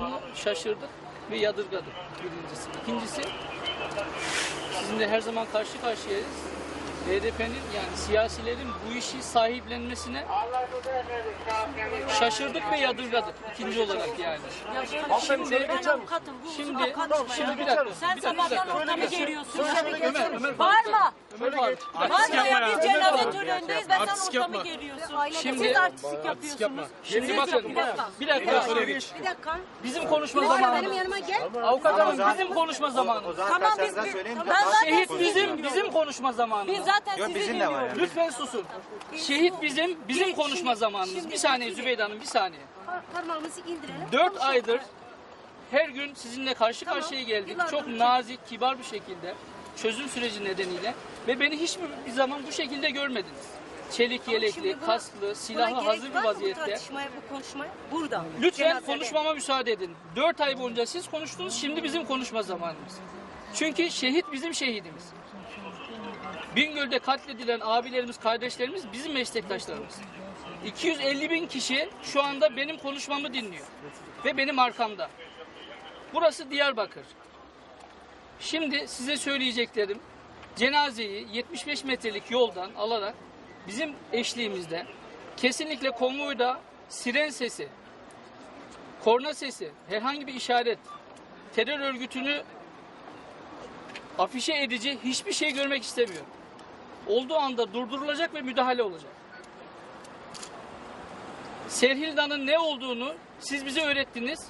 olmasını şaşırdık ve yadırgadık birincisi. İkincisi sizinle her zaman karşı karşıyayız. HDP'nin yani siyasilerin bu işi sahiplenmesine şaşırdık ve yadırgadık. İkinci olarak yani. Şimdi, şimdi, şimdi bir dakika. Sen bir dakika, sabahtan ortamı geriyorsun. Ömer, Ömer, Bağırma. Ömer. Bağırma ya biz cenaze törenindeyiz. Ben sen ortamı geriyorsun. Şimdi- Siz artistik yapıyorsunuz. Şimdi bakın, bir dakika. bir dakika. Bir dakika. Bizim konuşma Benim zamanımız. yanıma gel. Avukat hanım bizim konuşma zamanımız. Tamam biz ben zaten Şehit bizim, bizim konuşma zamanımız. Biz zaten sizi bizim de var dinliyoruz. Lütfen susun. Şehit bizim, bizim konuşma zamanımız. Bir saniye Zübeyde Hanım, bir saniye. Parmağımızı indirelim. Dört aydır her gün sizinle karşı karşıya geldik. Yıllardır Çok nazik, kibar bir şekilde. Çözüm süreci nedeniyle. Ve beni hiçbir zaman bu şekilde görmediniz. Çelik Şimdi yelekli, buna- kasklı, buna silahı gerek hazır bir mı Bu vaziyette. tartışmaya, bu konuşmaya. Burada. Lütfen Cenazede. konuşmama müsaade edin. Dört ay boyunca siz konuştunuz, şimdi bizim konuşma zamanımız. Çünkü şehit bizim şehidimiz. Bingöl'de katledilen abilerimiz, kardeşlerimiz bizim meslektaşlarımız. 250 bin kişi şu anda benim konuşmamı dinliyor. Ve benim arkamda. Burası Diyarbakır. Şimdi size söyleyeceklerim cenazeyi 75 metrelik yoldan alarak bizim eşliğimizde kesinlikle konvoyda siren sesi, korna sesi, herhangi bir işaret, terör örgütünü afişe edici hiçbir şey görmek istemiyor. Olduğu anda durdurulacak ve müdahale olacak. Serhilda'nın ne olduğunu siz bize öğrettiniz.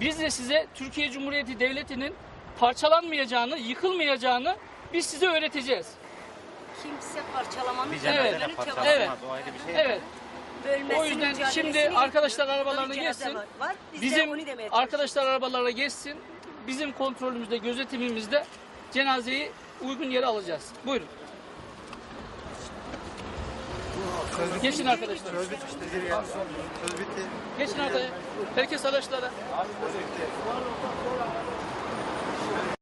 Biz de size Türkiye Cumhuriyeti Devleti'nin parçalanmayacağını, yıkılmayacağını biz size öğreteceğiz. Kimse parçalamanın Bir Evet. cenazeyle çabasını parçalanmaz. Evet. O ayrı bir şey. Evet. O yüzden şimdi arkadaşlar arabalarına cenaze geçsin. var. Var. Biz Bizim arkadaşlar arabalara geçsin. Bizim kontrolümüzde, gözetimimizde cenazeyi uygun yere alacağız. Buyurun. Geçin arkadaşlar. Söz bitti. Geçin arkadaşlar. Herkes araçlara.